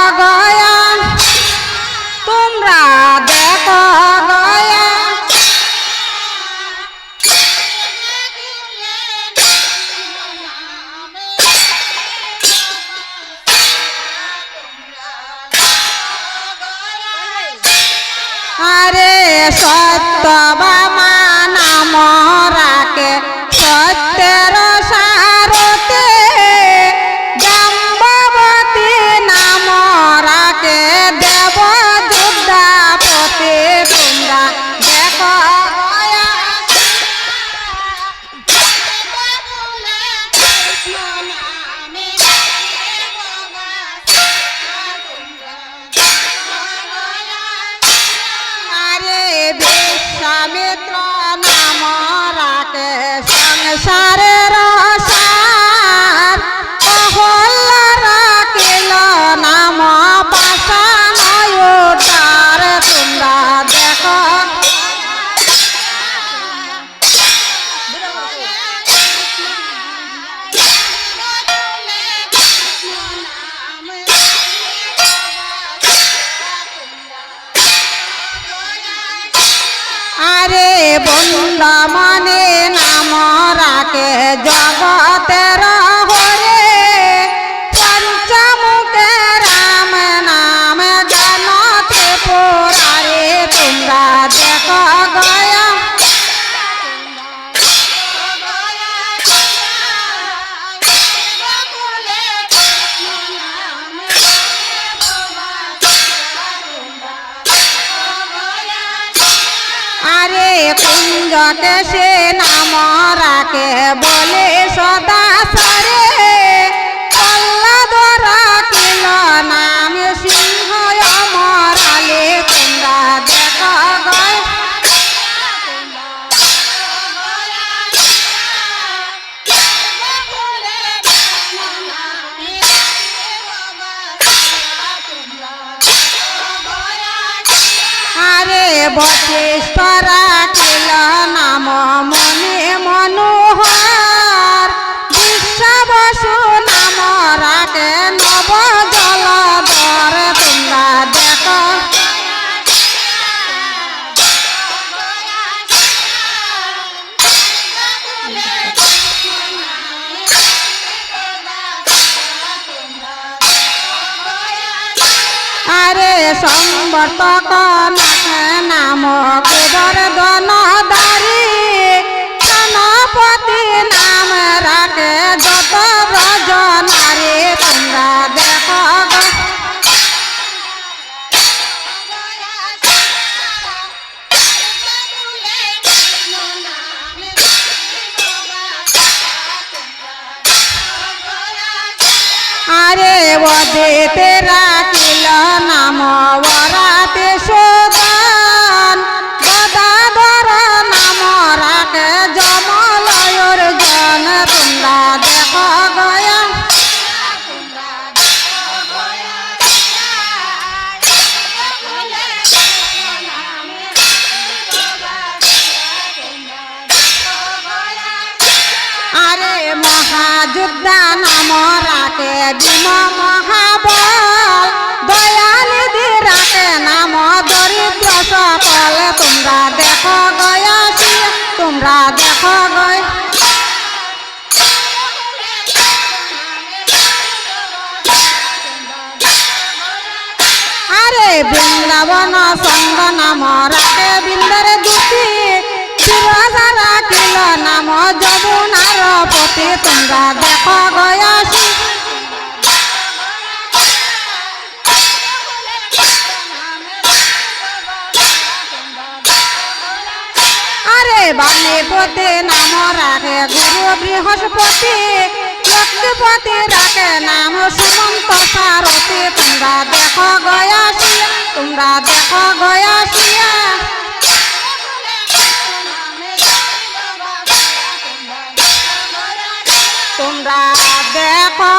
দেখো তোমরা দেখো গয়া আরে সত্যবামা সংসারের সার অহল্য রাখিল নাম পাশানয়ুটার তোমরা দেখো। আরে বন্দমনে নাম রাকে জগতের হরে কুঞ্জকে সে নাম রাখে বলে সদা সরে। কল্লাদর কিল নাম সিংহ মরালে গয়। সম্বর্তক নাম গোবর্ধন দারি গণপতি নাম রাখে যত ব্রজ নারী তোমরা দেখো। আরে ওদেতে রাখিল নাম রাখে ভীম মহাবল। দয়ানিধি রাখে নাম দরিদ্র সকল। তোমরা দেখো গয়াসি, তোমরা দেখো গয়। আরে বৃন্দাবন সঙ্গ নাম রাখে বৃন্দের দুটি। নাম যমুনার পতি তোমরা দেখো গয়াসি। আরে বাণীপতি নাম রাখে গুরু বৃহস্পতি। লক্ষ্মীপতি রাখে নাম সুমন্ত সারথী। তোমরা দেখো গয়াসিয়া তোমরা দেখো গয়াসিয়া তোমরা দেখো